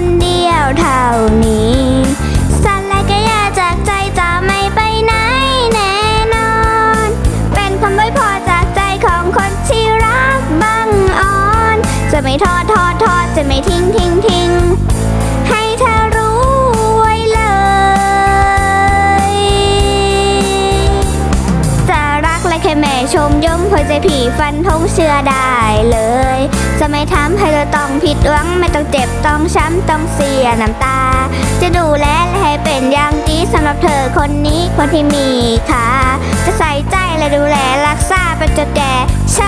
เท่านี้สันและก็อยาจากใจจะไม่ไปไหนแน่นอน เป็นคำไว้พอจากใจของคนที่รักบังอ่อน จะไม่ทอดทอดทอดจะไม่ทิ้งทิ้งทิ้ง แม่ชมยมพอใจผีฟันทงเชื่อได้เลย จะไม่ทำให้เธอต้องผิดหวังไม่ต้องเจ็บต้องช้ำต้องเสียน้ำตา จะดูแลและให้เป็นอย่างดีสำหรับเธอคนนี้คนที่มีค่าจะใส่ใจและดูแลรักษาไปจนแก่ชา